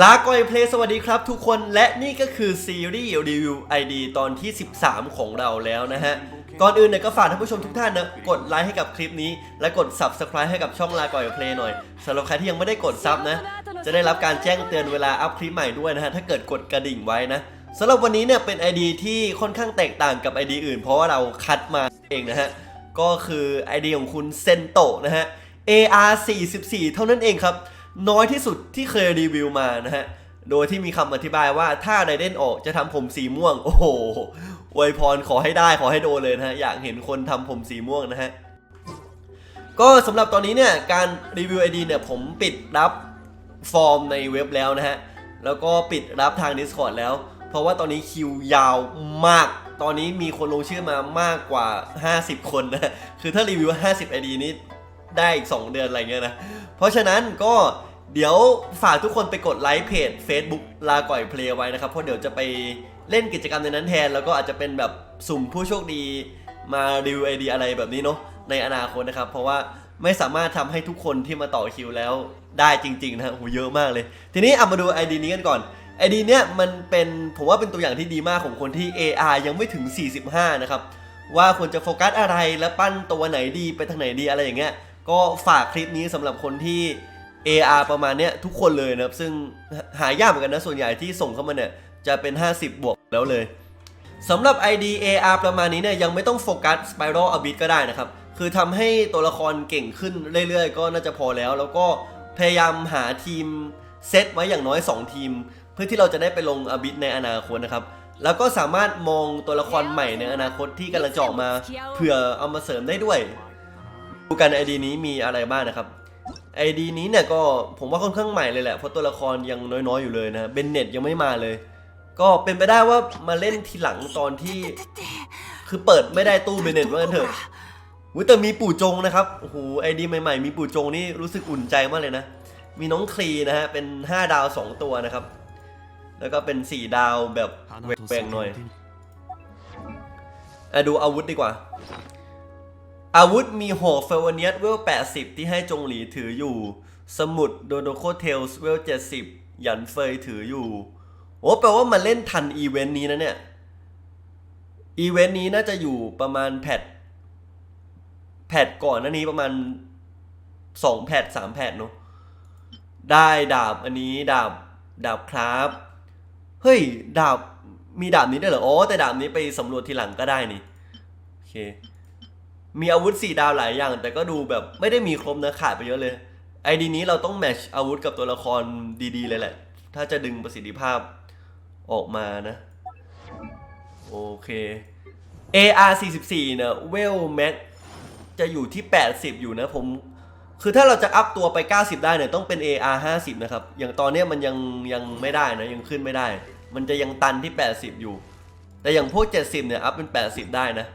ลาก่อยเพลย์สวัสดีครับทุกคนและนี่ก็คือซีรีส์รีวิว ID ตอนที่ 13 ของเราแล้วนะฮะ ก่อนอื่นเนี่ยก็ฝากท่านผู้ชมทุกท่านนะกดไลค์ให้กับคลิปนี้ และกด Subscribe ให้กับช่องลาก่อยเพลย์หน่อยสำหรับใครที่ยังไม่ได้กดซับนะ จะได้รับการแจ้งเตือนเวลาอัพคลิปใหม่ด้วยนะฮะ ถ้าเกิดกดกระดิ่งไว้นะสำหรับวันนี้เนี่ยเป็น ID ที่ค่อนข้างแตกต่างกับ ID อื่น เพราะว่าเราคัดมาเองนะฮะก็คือ ID ของคุณเซนโตะนะฮะ AR 44 เท่านั้นเองครับ น้อยที่สุดที่เคยรีวิวมานะฮะ โดยที่มีคำอธิบายว่าถ้าไดเดนออกจะทำผมสีม่วง โอ้โหอวยพรขอให้ได้ขอให้โดนเลยนะฮะ อยากเห็นคนทำผมสีม่วงนะฮะ ก็สำหรับตอนนี้เนี่ยการรีวิว ID เนี่ยผมปิดรับฟอร์มในเว็บแล้วนะฮะ แล้วก็ปิดรับทาง Discord แล้ว เพราะว่าตอนนี้คิวยาวมาก ตอนนี้มีคนลงชื่อมามากกว่า 50 คนนะ คือถ้ารีวิว 50 ID นี้ ได้อีก 2 เดือนอะไรเงี้ยนะ เพราะฉะนั้นก็เดี๋ยวฝากทุกคนไปกดไลค์เพจ Facebook ลาก่อยเพลย์ไว้นะครับ เพราะเดี๋ยวจะไปเล่นกิจกรรมในนั้นแทน แล้วก็อาจจะเป็นแบบสุ่มผู้โชคดีมารีวิว ID อะไรแบบนี้เนาะในอนาคตนะครับ เพราะว่าไม่สามารถทำให้ทุกคนที่มาต่อคิวแล้วได้จริง ๆ นะฮะโหเยอะมากเลย ทีนี้เอามาดู ID นี้กันก่อน ID เนี้ยมันเป็นผมว่าเป็นตัวอย่างที่ดีมากของคนที่ AR ยังไม่ถึง 45 นะครับว่าควรจะโฟกัสอะไรและปั้นตัวไหนดีไปทางไหนดีอะไรอย่างเงี้ย ก็ฝากคลิปนี้สำหรับคนที่ AR ประมาณเนี้ยทุกคนเลยนะครับ ซึ่งหายากเหมือนกันนะ ส่วนใหญ่ที่ส่งเข้ามาเนี่ย จะเป็น 50 บวกแล้วเลยสำหรับ ID AR ประมาณนี้เนี่ย ยังไม่ต้องโฟกัส Spiral Abyss ก็ได้นะครับ คือทำให้ตัวละครเก่งขึ้นเรื่อยๆ ก็น่าจะพอแล้ว แล้วก็พยายามหาทีมเซตไว้อย่างน้อย 2 ทีม เพื่อที่เราจะได้ไปลงอบิ s ในอนาคตนะครับแล้วก็สามารถมองตัวละครใหม่ในอนาคตที่กำลังจะออกมาเผื่อเอามาเสริมได้ด้วย ดูกัน ID นี้มีอะไรบ้างนะครับ ID นี้เนี่ยก็ผมว่าค่อนข้างใหม่เลยแหละเพราะตัวละครยังน้อยๆอยู่เลยนะเบนเน็ตยังไม่มาเลย ก็เป็นไปได้ว่ามาเล่นทีหลังตอนที่ คือเปิดไม่ได้ตู้เบนเน็ตว่างั้นเถอะอุ๊ยแต่มีปู่จงนะครับโอ้โหไอดีใหม่ๆ มีปู่จงนี่รู้สึกอุ่นใจมากเลยนะ มีน้องคลีนะฮะ เป็น 5 ดาว 2 ตัวนะครับ แล้วก็เป็น 4 ดาวแบบแหวงๆหน่อยอะดูอาวุธดีกว่า อาวุธมีหอกเฟลเนียสเวล 80 ที่ให้จงหลีถืออยู่ สมุดโดโดโคเทลส์เวล 70 หยันเฟยถืออยู่ โอ้แปลว่ามันเล่นทันอีเวนต์นี้นะเนี่ย อีเวนต์นี้น่าจะอยู่ประมาณแพทแพทก่อนหน้านี้ประมาณสองแพทสามแพทเนอะได้ดาบอันนี้ดาบดาบครับ เฮ้ย ดาบมีดาบนี้ได้เหรอ อ๋อ แต่ดาบนี้ไปสำรวจทีหลังก็ได้นี่ โอเค มีอาวุธสี่ดาวหลายอย่าง แต่ก็ดูแบบไม่ได้มีครบนะขาดไปเยอะเลย ไอดีนี้เราต้องแมชอาวุธกับตัวละครดีๆ เลยแหละ ถ้าจะดึงประสิทธิภาพออกมานะ โอเค AR 44เนี่ยเวลแม็กจะอยู่ที่ 80 อยู่นะผม คือถ้าเราจะอัพตัวไป 90 ได้เนี่ยต้องเป็น AR 50 นะครับ อย่างตอนนี้มันยังยังไม่ได้นะยังขึ้นไม่ได้ มันจะยังตันที่ 80 อยู่ แต่อย่างพวก 70 เนี่ยอัพเป็น 80 ได้นะ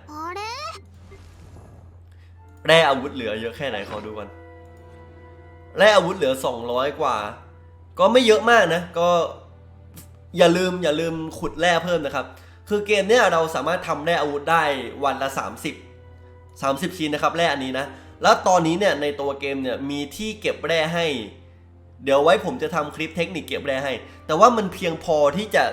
แร่อาวุธเหลือเยอะแค่ไหนขอดูก่อนแร่อาวุธเหลือ 200 กว่า ก็ไม่เยอะมากนะ ก็อย่าลืมอย่าลืมขุดแร่เพิ่มนะครับ คือเกมเนี้ยเราสามารถทำแร่อาวุธได้วันละ 30 30 ชิ้นนะครับแร่อันนี้นะ แล้วตอนนี้เนี่ยในตัวเกมเนี่ยมีที่เก็บแร่ให้ เดี๋ยวไว้ผมจะทำคลิปเทคนิคเก็บแร่ให้ แต่ว่ามันเพียงพอที่จะ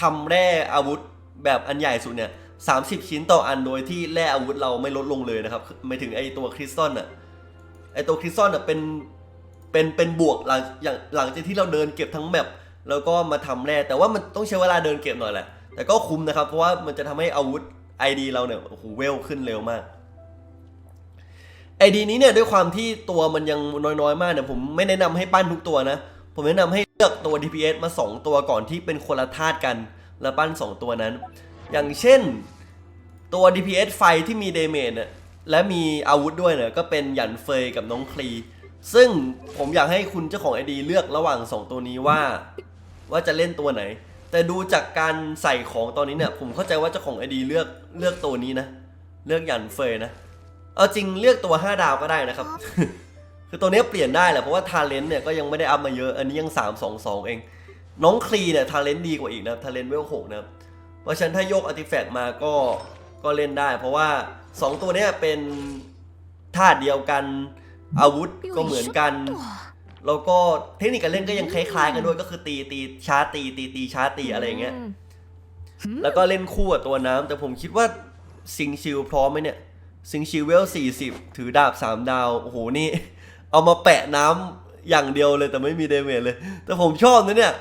ทำแร่อาวุธแบบอันใหญ่สุดเนี่ย 30 ชิ้นต่ออันโดยที่แร่อาวุธเราไม่ลดลงเลยนะครับไม่ถึงไอตัวคริสตัลน่ะไอตัวคริสตัลน่ะเป็นเป็นเป็นบวกหลังอย่างหลังจากที่เราเดินเก็บทั้งแมปแล้วก็มาทำแร่แต่ว่ามันต้องใช้เวลาเดินเก็บหน่อยแหละแต่ก็คุ้มนะครับ เพราะว่ามันจะทำให้อาวุธ ID เราเนี่ยโอ้โหเวลขึ้นเร็วมากไอดีนี้เนี่ยด้วยความที่ตัวมันยังน้อยๆ มากเนี่ยผมไม่แนะนำให้ปั้นทุกตัวนะ ผมแนะนำให้เลือกตัว DPS มา 2 ตัวก่อนที่เป็นคนละธาตุกัน แล้วปั้น 2 ตัวนั้น อย่างเช่นตัว DPS ไฟที่มีเดเมจเนี่ยและมีอาวุธด้วยเนี่ยก็เป็นหยันเฟยกับน้องคลี ซึ่งผมอยากให้คุณเจ้าของ ID เลือกระหว่าง 2 ตัวนี้ว่า ว่าจะเล่นตัวไหน แต่ดูจากการใส่ของตอนนี้เนี่ยผมเข้าใจว่าเจ้าของ ID เลือกเลือกตัวนี้นะ เลือกหยันเฟยนะ เอาจริงเลือกตัว 5 ดาวก็ได้นะครับ คือตัวเนี้ยเปลี่ยนได้แหละเพราะว่าทาเลนต์เนี่ยก็ยังไม่ได้อัพมาเยอะอันนี้ยัง 3 2 2 เอง น้องคลีเนี่ยทาเลนต์ดีกว่าอีกนะทาเลนต์เวล6นะครับ ราะฉะนั้นถ้าโยกอาร์ติแฟกต์มาก็ก็เล่นได้ เพราะว่า 2 ตัวเนี้ยเป็นธาตุเดียวกันอาวุธก็เหมือนกันแล้วก็เทคนิคการเล่นก็ยังคล้ายๆกันด้วยก็คือตีตีชาร์จตีตีตีชาร์จตีอะไรอย่างเงี้ยแล้วก็เล่นคู่กับตัวน้ำแต่ผมคิดว่าซิงชิลพร้อมไหมเนี่ยซิงชิลเวล40ถือดาบ3ดาวโอ้โหนี่ เอามาแปะน้ำอย่างเดียวเลยแต่ไม่มีเดเมจเลย แต่ผมชอบนะเนี่ย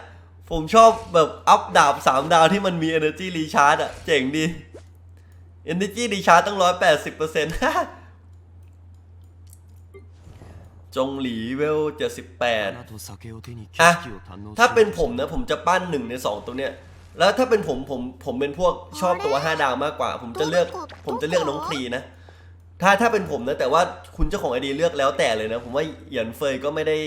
ผมชอบแบบอัพดาบสามดาวที่มันมี energy recharge อะเจ๋งดี energy recharge ต้องร้อยแปดสิบเปอร์เซ็นต์จงหลีเวลเจ็ดสิบแปดอะถ้าเป็นผมนะผมจะปั้นหนึ่งในสองตัวเนี้ย แล้วถ้าเป็นผมผมผมเป็นพวกชอบตัวห้าดาวมากกว่า ผมจะเลือกผมจะเลือกน้องคลีนะถ้าถ้าเป็นผมนะแต่ว่าคุณเจ้าของไอดีเลือกแล้วแต่เลยนะ ผมว่าหยันเฟยก็ไม่ได้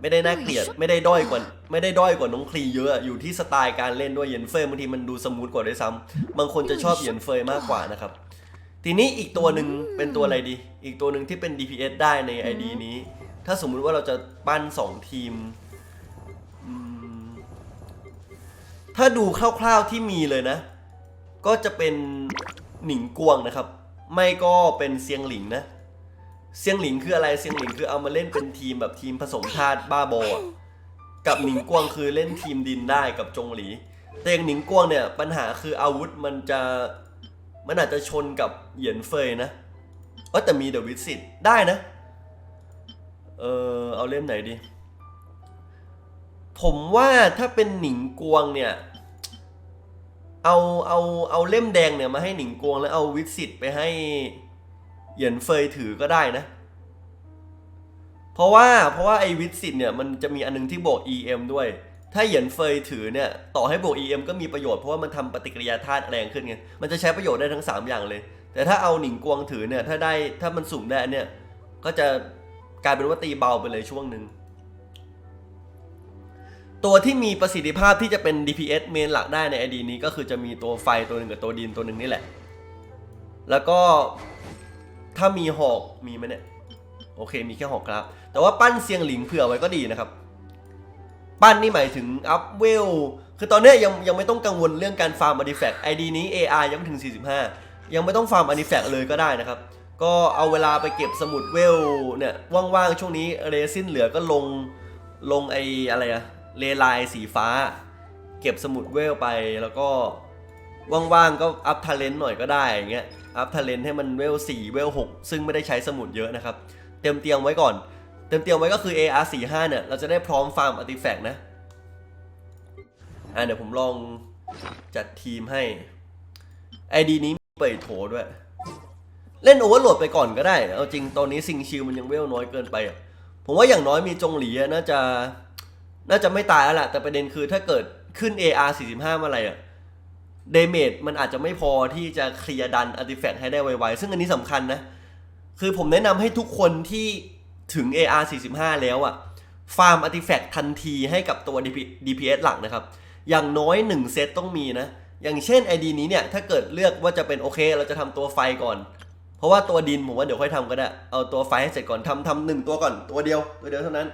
ไม่ได้น่าเกลียดไม่ได้ด้อยกว่าไม่ได้ด้อยกว่าน้องคลีเยอะอยู่ที่สไตล์การเล่นด้วยเหยียนเฟยบางทีมันดูสมูทกว่าด้วยซ้ำบางคนจะชอบเหยียนเฟยมากกว่านะครับ ทีนี้อีกตัวหนึ่งเป็นตัวอะไรดี อีกตัวหนึ่งที่เป็น DPS ได้ใน ID นี้ ถ้าสมมุติว่าเราจะปั้นสองทีมอืมถ้าดูคร่าวๆที่มีเลยนะ ก็จะเป็นหนิงกวงนะครับ ไม่ก็เป็นเซียงหลิงนะ เซียงหลิงคืออะไรเซียงหลิงคือเอามาเล่นเป็นทีมแบบทีมผสมธาตุบ้าบอกับหนิงกวงคือเล่นทีมดินได้กับจงหลี แต่อย่างหนิงกวงเนี่ยปัญหาคืออาวุธมันจะมันอาจจะชนกับเหยียนเฟยนะเออแต่มีเดอะวิสิตได้นะ เออเอาเล่มไหนดี ผมว่าถ้าเป็นหนิงกวงเนี่ยเอาเอาเอาเล่มแดงเนี่ยมาให้หนิงกวงแล้วเอาวิสิตไปให้ เหยียนเฟยถือก็ได้นะ เพราะว่าเพราะว่าไอ้วิสิตเนี่ยมันจะมีอันนึงที่บวก EM ด้วย ถ้าเหยียนเฟยถือเนี่ยต่อให้บวก EM ก็มีประโยชน์เพราะว่ามันทำปฏิกิริยาธาตุแรงขึ้นไงมันจะใช้ประโยชน์ได้ทั้ง 3 อย่างเลย แต่ถ้าเอาหนิงกวงถือเนี่ยถ้าได้ถ้ามันสุ่มได้เนี่ยก็จะกลายเป็นว่าตีเบาไปเลยช่วงหนึ่งตัวที่มีประสิทธิภาพที่จะเป็น DPS เมนหลักได้ใน ID นี้ก็คือจะมีตัวไฟตัวหนึ่งกับตัวดินตัวหนึ่งนี่แหละ แล้วก็ ถ้ามีหอกมีไหมเนี่ย โอเคมีแค่หอกครับ แต่ว่าปั้นเซียงหลิงเผื่อไว้ก็ดีนะครับ ปั้นนี่หมายถึงอัพเวล คือตอนนี้ยังยังไม่ต้องกังวลเรื่องการฟาร์มอาร์ติแฟกต์ ID นี้ AR ยังไม่ถึง 45 ยังไม่ต้องฟาร์มอาร์ติแฟกต์เลยก็ได้นะครับ ก็เอาเวลาไปเก็บสมุดเวลเนี่ยว่างๆช่วงนี้เรซินเหลือก็ลงลงไออะไรอะเลไลน์สีฟ้า เก็บสมุดเวลไปแล้วก็ ว่างๆก็อัพทาเลนต์หน่อยก็ได้อย่างเงี้ยอัพทาเลนต์ให้มันเวล4เวล6ซึ่งไม่ได้ใช้สมุดเยอะนะครับ เตรียมเตรียมไว้ก่อน เตรียมเตรียมไว้ก็คือ AR 4 5เนี่ยเราจะได้พร้อมฟาร์มอาร์ติแฟกต์นะอ่าเดี๋ยวผมลองจัดทีมให้ ID นี้เปิดโถด้วย เล่นโอเวอร์โหลดไปก่อนก็ได้ เอาจริงตอนนี้ซิงชิลมันยังเวลน้อยเกินไปอะผมว่าอย่างน้อยมีจงหลีน่าจะ น่าจะไม่ตายแล้วแหละแต่ประเด็นคือถ้าเกิดขึ้น AR 45มาอะไรอะ เดเมจมันอาจจะไม่พอที่จะเคลียร์ดันอาร์ติแฟกต์ให้ได้ไวๆ ซึ่งอันนี้สำคัญนะ คือผมแนะนำให้ทุกคนที่ถึง AR 45แล้วอะฟาร์มอาร์ติแฟกต์ทันทีให้กับตัว DPS หลักนะครับ อย่างน้อย 1 เซตต้องมีนะ อย่างเช่น ID นี้เนี่ย ถ้าเกิดเลือกว่าจะเป็นโอเค เราจะทำตัวไฟก่อน เพราะว่าตัวดินผมว่าเดี๋ยวค่อยทำก็ได้ เอาตัวไฟให้เสร็จก่อนทำทำหนึ่งตัวก่อนตัวเดียวตัวเดียวเท่านั้น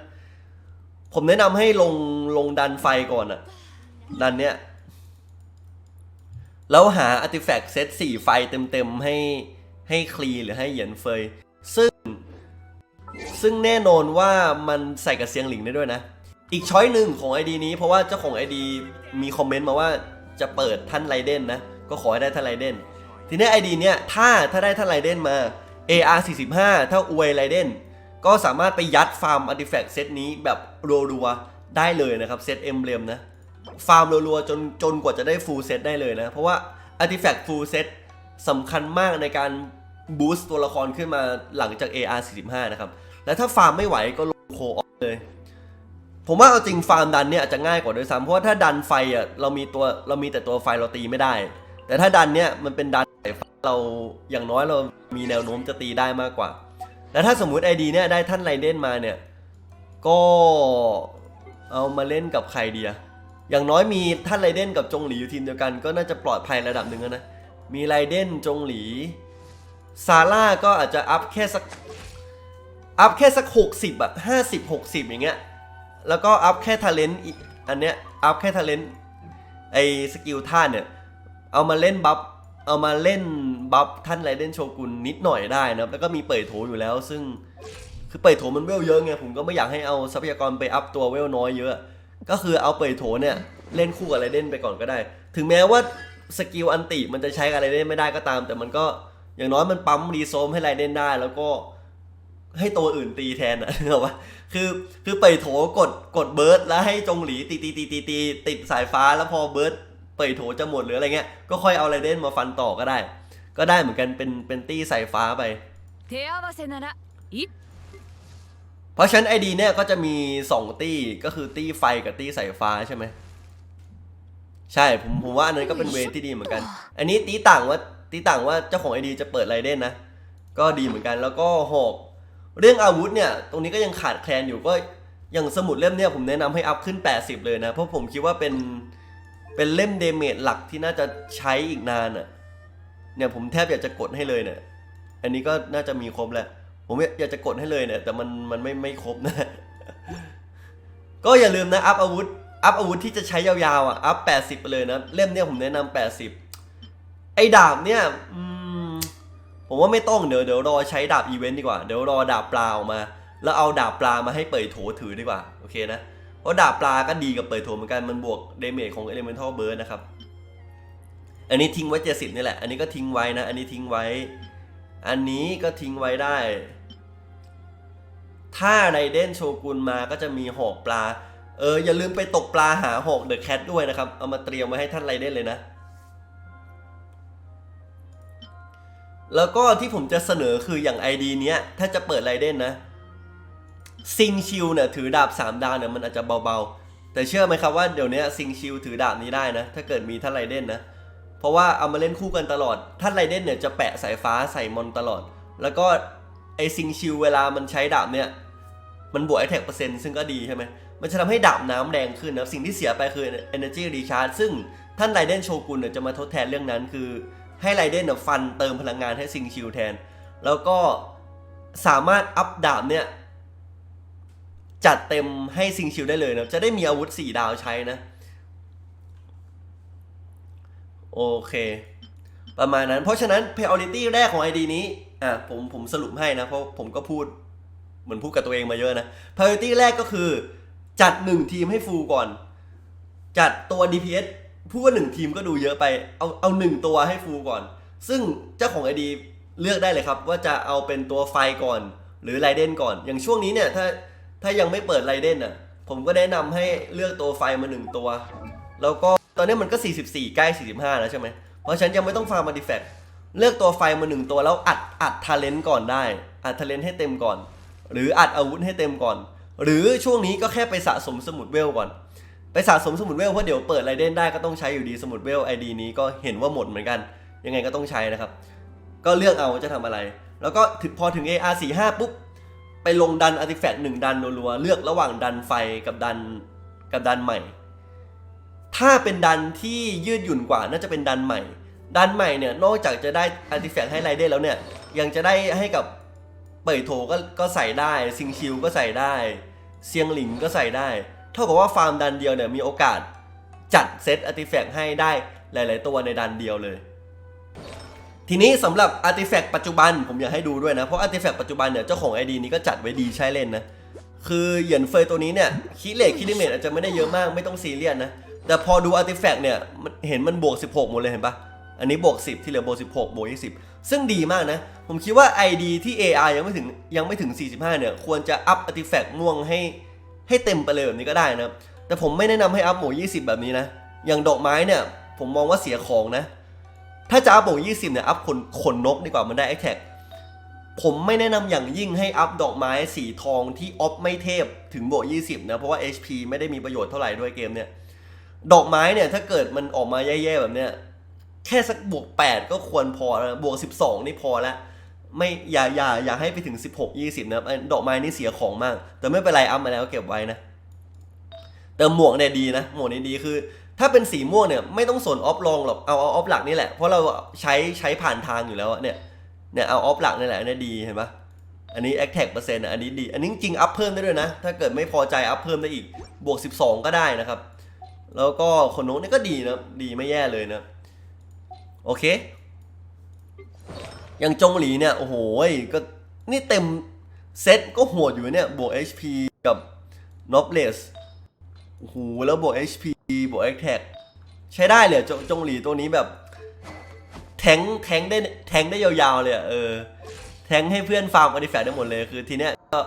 ผมแนะนำให้ลงลงดันไฟก่อนอะดันเนี้ย แล้วหาอาร์ติแฟกต์เซตสี่ไฟเต็มๆให้ให้คลีหรือให้เหยียนเฟย ซึ่ง ซึ่งแน่นอนว่ามันใส่กับเสียงหลิงได้ด้วยนะ อีกช้อยหนึ่งของ ID นี้เพราะว่าเจ้าของ ID มีคอมเมนต์มาว่าจะเปิดท่านไรเดนนะ ก็ขอให้ได้ท่านไรเดนทีนี้ ID เนี้ยถ้าถ้าได้ท่านไรเดนมา AR 45ถ้าอวยไรเดนก็สามารถไปยัดฟาร์มอาร์ติแฟกต์เซตนี้แบบรัวๆได้เลยนะครับเซตเอ็มเบลมนะ ฟาร์มรัวๆจนจนกว่าจะได้ฟูลเซตได้เลยนะ เพราะว่าอาร์ติแฟกต์ฟูลเซตสำคัญมากในการบูสต์ตัวละครขึ้นมาหลังจาก AR 45นะครับ แล้วถ้าฟาร์มไม่ไหวก็ลงโคออฟเลย ผมว่าเอาจริงฟาร์มดันเนี่ยอาจจะง่ายกว่าด้วยซ้ำเพราะว่าถ้าดันไฟอะเรามีตัวเรามีแต่ตัวไฟเราตีไม่ได้ แต่ถ้าดันเนี่ยมันเป็นดันสายฟ้าเราอย่างน้อยเรามีแนวโน้มจะตีได้มากกว่า แล้วถ้าสมมุติไอดีเนี่ยได้ท่านไรเดนมาเนี่ยก็เอามาเล่นกับใครดีอะ อย่างน้อยมีท่านไรเดนกับจงหลีอยู่ทีมเดียวกัน ก็น่าจะปลอดภัยระดับหนึ่งนะ มีไรเดนจงหลีซาร่าก็อาจจะอัพแค่สักอัพแค่สักหกสิบอะห้าสิบหกสิบอย่างเงี้ย แล้วก็อัพแค่ทาเลนต์อันเนี้ยอัพแค่ทาเลนต์ไอสกิลท่านเนี่ย เอามาเล่นบัฟเอามาเล่นบัฟท่านไรเดนโชกุนนิดหน่อยได้นะครับ แล้วก็มีเปิดโถอยู่แล้วซึ่งคือเปิดโถมันเวลเยอะไงผมก็ไม่อยากให้เอาทรัพยากรไปอัพตัวเวลน้อยเยอะ ก็คือเอาเปิดโถเนี่ยเล่นคู่กับอะไรเด่นไปก่อนก็ได้ ถึงแม้ว่าสกิลอันติมันจะใช้อะไรเด่นไม่ได้ก็ตาม แต่มันก็อย่างน้อยมันปั๊มรีโซมให้ไรเด่นได้ แล้วก็ให้ตัวอื่นตีแทนนะเหรอวะคือคือเปิดโถกดกดเบิร์ดแล้วให้จงหลีตีตีตีตีตีติดสายฟ้าแล้วพอเบิร์ดเปิดโถจะหมดหรืออะไรเงี้ยก็ค่อยเอาไรเด่นมาฟันต่อก็ได้ ก็ได้เหมือนกันเป็นเป็นตีสายฟ้าไป เพราะฉะนั้นไอดีเนี่ยก็จะมี 2 ตี้ก็คือตี้ไฟกับตี้สายฟ้าใช่ไหมใช่ผมผมว่าอันนั้นก็เป็นเวย์ที่ดีเหมือนกัน อันนี้ตีต่างว่าตีต่างว่าเจ้าของไอดีจะเปิดไรเด่นนะ ก็ดีเหมือนกันแล้วก็หอกเรื่องอาวุธเนี่ย ตรงนี้ก็ยังขาดแคลนอยู่ก็อย่างสมุดเล่มเนี่ยผมแนะนำให้อัพขึ้น 80 เลยนะ เพราะผมคิดว่าเป็นเป็นเล่มเดเมจหลักที่น่าจะใช้อีกนานอะ่ะเนี่ยผมแทบอยากจะกดให้เลยเนี่ยอันนี้ก็น่าจะมีครบแล้ว ผมอยากจะกดให้เลยเนี่ยแต่มันมันไม่ไม่ครบนะ ก็อย่าลืมนะอัพอาวุธอัพอาวุธที่จะใช้ยาวๆอะอัพ80ไปเลยนะ เล่มเนี่ยผมแนะนำ80ไอ้ดาบเนี่ยผมว่าไม่ต้องเดี๋ยวเดี๋ยวรอใช้ดาบอีเวนต์ดีกว่า เดี๋ยวรอดาบปลาออกมา แล้วเอาดาบปลามาให้เปิดโถถือดีกว่า โอเคนะ เพราะดาบปลาก็ดีกับเปิดโถเหมือนกันมันบวกเดเมจของ Elemental Burst นะครับ อันนี้ทิ้งไว้70นี่แหละ อันนี้ก็ทิ้งไว้นะ อันนี้ทิ้งไว้ อันนี้ก็ทิ้งไว้ได้ ถ้าไรเดนโชกุนมาก็จะมีหอกปลา เออ อย่าลืมไปตกปลาหาหอกเดอะแคทด้วยนะครับ เอามาเตรียมไว้ให้ท่านไรเดนเลยนะ แล้วก็ที่ผมจะเสนอคืออย่าง ID เนี้ย ถ้าจะเปิดไรเดนนะ ซิงชิลเนี่ยถือดาบ 3 ดาวเนี่ยมันอาจจะเบาๆ แต่เชื่อไหมครับว่าเดี๋ยวนี้ซิงชิลถือดาบนี้ได้นะ ถ้าเกิดมีท่านไรเดนนะ เพราะว่าเอามาเล่นคู่กันตลอด ท่านไรเดนเนี่ยจะแปะสายฟ้าใส่มอนตลอด แล้วก็ไอซิงชิลเวลามันใช้ดาบเนี่ย มันบวกไอแท็กเปอร์เซ็นต์ซึ่งก็ดีใช่ไหม มันจะทำให้ดาบน้ำแรงขึ้นนะ สิ่งที่เสียไปคือ Energy Recharge ซึ่งท่านไรเดนโชกุนเนี่ยจะมาทดแทนเรื่องนั้น คือให้ไรเดนเนี่ยฟันเติมพลังงานให้ซิงชิลแทน แล้วก็สามารถอัพดาบเนี่ยจัดเต็มให้ซิงชิลได้เลยนะ จะได้มีอาวุธ 4 ดาวใช้นะ โอเค ประมาณนั้น เพราะฉะนั้น priority แรกของ ID นี้ อะผมผมสรุปให้นะ เพราะผมก็พูด เหมือนพูดกับตัวเองมาเยอะนะ priority แรกก็คือ จัด1ทีมให้ฟูลก่อน จัดตัว DPS พูดว่า1ทีมก็ดูเยอะไป เอาเอา1ตัวให้ฟูลก่อน ซึ่งเจ้าของ ID เลือกได้เลยครับ ว่าจะเอาเป็นตัวไฟก่อน หรือไรเดนก่อน อย่างช่วงนี้เนี่ยถ้าถ้ายังไม่เปิดไรเดนอะผมก็แนะนำให้เลือกตัวไฟมา1ตัว แล้วก็ ตอนนี้มันก็ 44 ใกล้ 45 แล้วใช่ไหม เพราะฉะนันยังไม่ต้องฟาร์มมาดิแฟกเลือกตัวไฟมาหนึ่งตัวแล้วอัดอัดทาเลนต์ก่อนได้ อัดทาเลนต์ให้เต็มก่อน หรืออัดอาวุธให้เต็มก่อน หรือช่วงนี้ก็แค่ไปสะสมสมุดเวลก่อน ไปสะสมสมุดเวลเพราะเดี๋ยวเปิดไรเด้นได้ก็ต้องใช้อยู่ดีสมุดเวลไอดีนี้ก็เห็นว่าหมดเหมือนกัน ยังไงก็ต้องใช้นะครับ ก็เลือกเอาจะทำอะไร แล้วก็ถึงพอถึง AR45 ปุ๊บไปลงดันอาร์ติแฟกต์หนึ่งดันรัวๆเลือกระหว่างดันไฟกับดันกับดันใหม่ ถ้าเป็นดันที่ยืดหยุ่นกว่าน่าจะเป็นดันใหม่ ดันใหม่เนี่ยนอกจากจะได้อาร์ติแฟกต์ให้ไรเดนแล้วเนี่ย ยังจะได้ให้กับเปิดโถก็ก็ใส่ได้ซิงชิลก็ใส่ได้เซียงหลิงก็ใส่ได้ เท่ากับว่าฟาร์มดันเดียวเนี่ยมีโอกาสจัดเซตอาร์ติแฟกต์ให้ได้หลาย ๆ ตัวในดันเดียวเลย ทีนี้สำหรับอาร์ติแฟกต์ปัจจุบันผมอยากให้ดูด้วยนะ เพราะอาร์ติแฟกต์ปัจจุบันเนี่ยเจ้าของ ID นี้ก็จัดไว้ดีใช้เล่นนะ คือเหยียนเฟยตัวนี้เนี่ยคิเลกคิดิเมตอาจจะไม่ได้เยอะมากไม่ต้องซีเรียสนะ แต่พอดูอาร์ติแฟกต์เนี่ยเห็นมันบวก 16 หมดเลยเห็นปะอันนี้บวก 10 ที่เหลือบวก 16 บวก 20 ซึ่งดีมากนะ ผมคิดว่า ID ที่ AR ยังไม่ถึงยังไม่ถึง 45 เนี่ย ควรจะอัพอาร์ติแฟกต์ม่วงให้ให้เต็มไปเลยแบบนี้ก็ได้นะ แต่ผมไม่แนะนำให้อัพหมวก20 แบบนี้นะ อย่างดอกไม้เนี่ย ผมมองว่าเสียของนะ ถ้าจะอัพหมวก20 เนี่ย อัพขนขนนกดีกว่ามันได้ไอแท็กผมไม่แนะนำอย่างยิ่งให้อัพดอกไม้สีทองที่ออฟไม่เทพถึงบวก 20 นะ เพราะว่า HP ไม่ได้มีประโยชน์เท่าไหร่ด้วยเกมเนี่ย ดอกไม้เนี่ยถ้าเกิดมันออกมาแย่ๆแบบเนี้ยแค่สักบวก 8 ก็ควรพอแล้วบวก 12 นี่พอแล้วไม่อย่าอย่าอย่าให้ไปถึง 16 20นะไอ้ดอกไม้นี่เสียของมาก แต่ไม่เป็นไรอัพมาแล้วเก็บไว้นะแต่หมวกเนี่ยดีนะหมวกนี่ดีคือ ถ้าเป็นสีม่วงเนี่ยไม่ต้องสนออฟลองหรอกเอาเอาออฟหลักนี่แหละเพราะเราใช้ใช้ผ่านทางอยู่แล้วอะเนี่ยเนี่ยเอาออฟหลักนี่แหละอันนี้ดีเห็นปะอันนี้ a อ t แท็กเปอร์เซ็นต์อันนี้ดี อันนี้จริงอัพเพิ่มได้ด้วยนะ ถ้าเกิดไม่พอใจอัพเพิ่มได้อีกบวก 12 ก็ได้นะครับ แล้วก็ขนนกนี่ก็ดีนะดีไม่แย่เลยนะ โอเค อย่างจงหลีเนี่ย โอ้โหก็นี่เต็มเซตก็โหดอยู่เนี่ย บวก HP กับ Noblesse โอ้โหแล้วบวก HP บวก Attack ใช้ได้เลยจงจงหลีตัวนี้แบบ แทงแทงได้แทงได้ยาวๆเลยเออ แทงให้เพื่อนฟาร์มอาร์ติแฟกต์ได้หมดเลยคือทีเนี้ยก็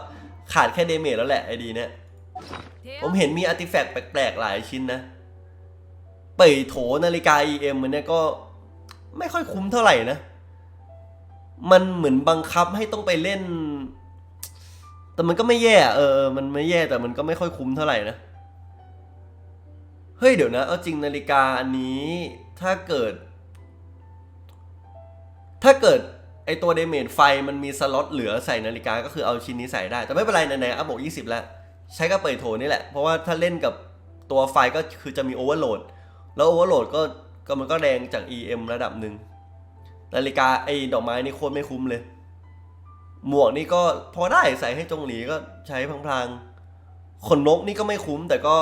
ขาดแค่เดเมจแล้วแหละไอดีเนี้ยผมเห็นมีอาร์ติแฟกต์แปลกๆหลายชิ้นนะ เปิดโถนาฬิกา EM มันเนี่ยก็ไม่ค่อยคุ้มเท่าไหร่นะ มันเหมือนบังคับให้ต้องไปเล่น แต่มันก็ไม่แย่ เออ มันไม่แย่แต่มันก็ไม่ค่อยคุ้มเท่าไหร่นะ เฮ้ยเดี๋ยวนะ เอาจริงนาฬิกาอันนี้ถ้าเกิด ถ้าเกิดไอตัวเดเมจไฟมันมีสล็อตเหลือใส่นาฬิกาก็คือเอาชิ้นนี้ใส่ได้ แต่ไม่เป็นไรไหนๆอัพบอก20 แล้ว ใช้กระเปิดโถนี่แหละ เพราะว่าถ้าเล่นกับตัวไฟก็คือจะมีโอเวอร์โหลด แล้วโอเวอร์โหลดก็ก็มันก็แรงจาก EM ระดับหนึ่งนาฬิกาไอ้ดอกไม้นี่โคตรไม่คุ้มเลย หมวกนี่ก็พอได้ใส่ให้จงหลีก็ใช้พลางๆขนนกนี่ก็ไม่คุ้ม แต่ก็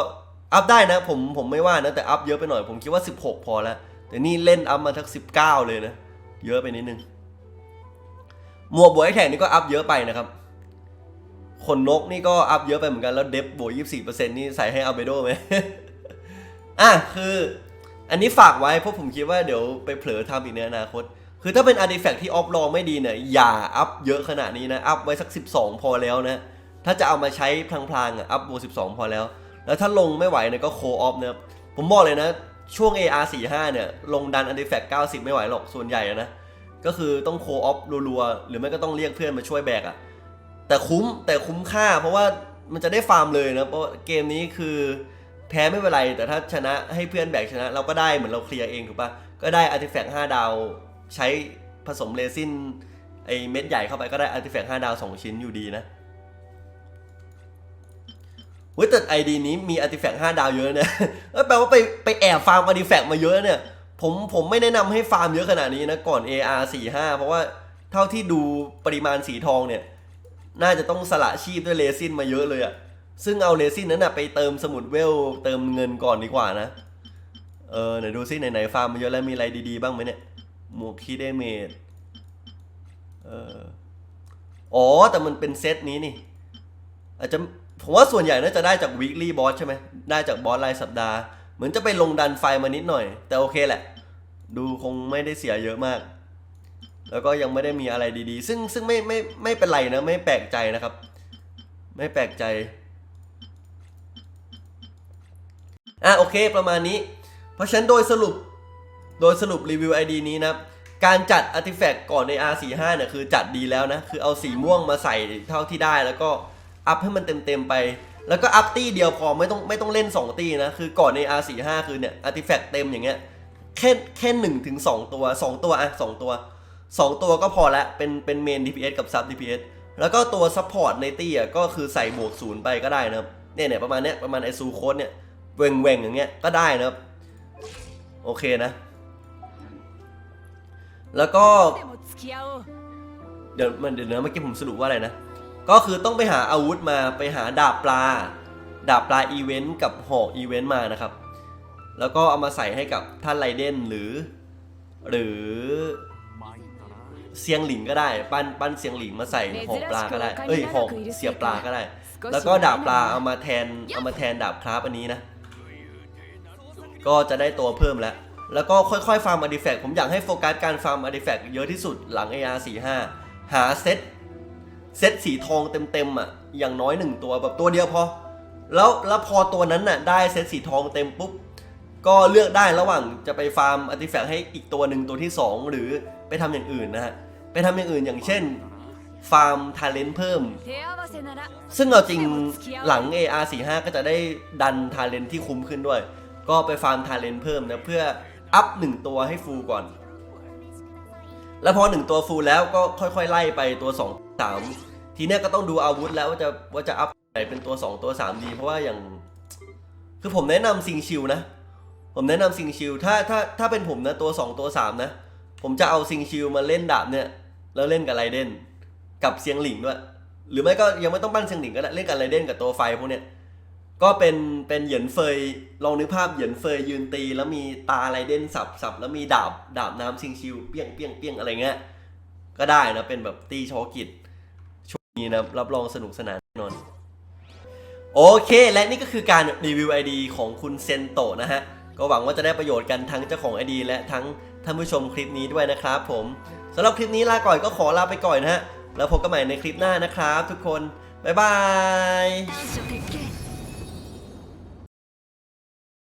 อัพได้นะ ผมผมไม่ว่านะ แต่อัพเยอะไปหน่อยผมคิดว่า 16 พอแล้ว แต่นี่เล่นอัพมาทัก19 เลยนะ เยอะไปนิดนึง หมวกบวกไอแท็กนี่ก็อัพเยอะไปนะครับขนนกนี่ก็อัพเยอะไปเหมือนกันแล้วเดฟบวก24%นี่ใส่ให้อัลเบโดไหมอะคือ อันนี้ฝากไว้เพราะผมคิดว่าเดี๋ยวไปเผลอทำอีกในอนาคต คือถ้าเป็นอาร์ติแฟกที่ออฟลองไม่ดีเนี่ยอย่าอัพเยอะขนาดนี้นะ อัพไว้สัก 12 พอแล้วนะ ถ้าจะเอามาใช้พลางๆอะอัพบวก12 พอแล้ว แล้วถ้าลงไม่ไหวเนี่ยก็โคออฟนะผมบอกเลยนะ ช่วง AR 45เนี่ยลงดันอาร์ติแฟก90 ไม่ไหวหรอกส่วนใหญ่นะก็คือต้องโคออฟรัวๆหรือไม่ก็ต้องเรียกเพื่อนมาช่วยแบกอะแต่คุ้มแต่คุ้มค่า เพราะว่ามันจะได้ฟาร์มเลยนะเพราะเกมนี้คือ แพ้ไม่เป็นไร แต่ถ้าชนะให้เพื่อนแบกชนะ เราก็ได้เหมือนเราเคลียร์เองถูกปะก็ได้อาร์ติแฟกต์5ดาวใช้ผสมเรซินไอเม็ดใหญ่เข้าไปก็ได้อาร์ติแฟกต์5ดาว2ชิ้นอยู่ดีนะเว้ยแต่ไอดีนี้มีอาร์ติแฟกต์5ดาวเยอะเนี่ยแปลว่าไปไปแอบฟาร์มอาร์ติแฟกต์มาเยอะเนี่ย ผมผมไม่แนะนำให้ฟาร์มเยอะขนาดนี้นะ ก่อน AR 45เพราะว่าเท่าที่ดูปริมาณสีทองเนี่ย น่าจะต้องสละชีพด้วยเรซินมาเยอะเลยอะ ซึ่งเอาเรซินนั้นนะไปเติมสมุดเวล เติมเงินก่อนดีกว่านะ เออไหนดูซิไหนๆฟาร์มมาเยอะแล้วมีอะไรดี ๆ บ้างไหมเนี่ยหมวกคีเดเมดเอออ๋อ แต่มันเป็นเซตนี้นี่ อาจจะผมว่าส่วนใหญ่น่าจะได้จาก weekly boss ใช่ไหมได้จากบอสรายสัปดาห์ เหมือนจะไปลงดันไฟมานิดหน่อย แต่โอเคแหละ ดูคงไม่ได้เสียเยอะมาก แล้วก็ยังไม่ได้มีอะไรดีๆ ซึ่งซึ่งไม่ไม่ไม่เป็นไรนะ ไม่แปลกใจนะครับ ไม่แปลกใจ อะโอเคประมาณนี้ เพราะฉะนั้นโดยสรุปโดยสรุปรีวิว ID นี้นะครับการจัดอาร์ติแฟกต์ก่อนใน R45 เนี่ยคือจัดดีแล้วนะ คือเอาสีม่วงมาใส่เท่าที่ได้แล้วก็อัพให้มันเต็มๆไป แล้วก็อัพตี้เดียวพอไม่ต้องไม่ต้องเล่น 2 ตี้นะ คือก่อนใน R45 คือเนี่ยอาร์ติแฟกต์เต็มอย่างเงี้ยแค่แค่หนึ่งถึงสองตัวสองตัวอะสองตัวสองตัวก็พอละเป็นเป็นเมน DPS กับซับ DPS แล้วก็ตัวซัพพอร์ตในตี้อะก็คือใส่บวกศูนย์ไปก็ได้นะครับเนี่ยเนี่ยประมาณเนี้ยประมาณไอซูโค้ดเนี่ย เวงเวงอย่างเงี้ยก็ได้นะครับ โอเคนะ แล้วก็ เดี๋ยวเดี๋ยวนะเมื่อกี้ผมสรุปว่าอะไรนะ ก็คือต้องไปหาอาวุธมาไปหาดาบปลา ดาบปลาอีเวนต์กับหอกอีเวนต์มานะครับ แล้วก็เอามาใส่ให้กับท่านไรเดนหรือ หรือเสียงหลิงก็ได้ ปั้นปั้นเสียงหลิงมาใส่หอกปลาก็ได้ เอ้ยหอกเสียปลาก็ได้ แล้วก็ดาบปลาเอามาแทนเอามาแทนดาบคราฟอันนี้นะ ก็จะได้ตัวเพิ่มแล้ว แล้วก็ค่อยๆฟาร์มอาร์ติแฟกผมอยากให้โฟกัสการฟาร์มอาร์ติแฟกเยอะที่สุดหลัง AR45 หาเซตเซตสีทองเต็มๆอะอย่างน้อยหนึ่งตัวแบบตัวเดียวพอ แล้วแล้วพอตัวนั้นน่ะได้เซตสีทองเต็มปุ๊บก็เลือกได้ระหว่างจะไปฟาร์มอาร์ติแฟกให้อีกตัวหนึ่งตัวที่ 2 หรือไปทำอย่างอื่นนะฮะไปทำอย่างอื่นอย่างเช่นฟาร์มทาเลนต์เพิ่ม ซึ่งเอาจริงหลัง AR45 ก็จะได้ดันทาเลนต์ที่คุ้มขึ้นด้วย ก็ไปฟาร์มทาเลนเพิ่มนะเพื่ออัพ1ตัวให้ฟูลก่อน แล้วพอ1ตัวฟูลแล้วก็ค่อยๆ ไล่ไปตัว2 3ทีเนี้ยก็ต้องดูอาวุธแล้วว่าจะว่าจะอัพไหนเป็นตัว2ตัว3ดีเพราะว่าอย่าง คือผมแนะนำซิงชิลนะ ผมแนะนำซิงชิลถ้าถ้าถ้าเป็นผมนะตัว2ตัว3นะ ผมจะเอาซิงชิลมาเล่นดาบเนี่ย แล้วเล่นกับไรเดนกับเซียงหลิงด้วยหรือไม่ก็ยังไม่ต้องปั้นเซียงหลิงก็ได้เล่นกับไรเดนกับตัวไฟพวกเนี้ย ก็เป็นเป็นเหยียนเฟยลองนึกภาพเหยียนเฟยยืนตี แล้วมีตาอะไรเด่นสับสับแล้วมีดาบดาบน้ำชิงชิวเปี้ยงเปี้ยงเปี้ยงอะไรเงี้ยก็ได้นะเป็นแบบตีชอกิจช่วงนี้นะรับรองสนุกสนานนนอน โอเค และนี่ก็คือการรีวิว ID ของคุณเซนโตนะฮะ ก็หวังว่าจะได้ประโยชน์กันทั้งเจ้าของ ID และทั้งท่านผู้ชมคลิปนี้ด้วยนะครับผมสำหรับคลิปนี้ลาก่อนก็ขอลาไปก่อนนะฮะ แล้วพบกันใหม่ในคลิปหน้านะครับทุกคน บ๊ายบาย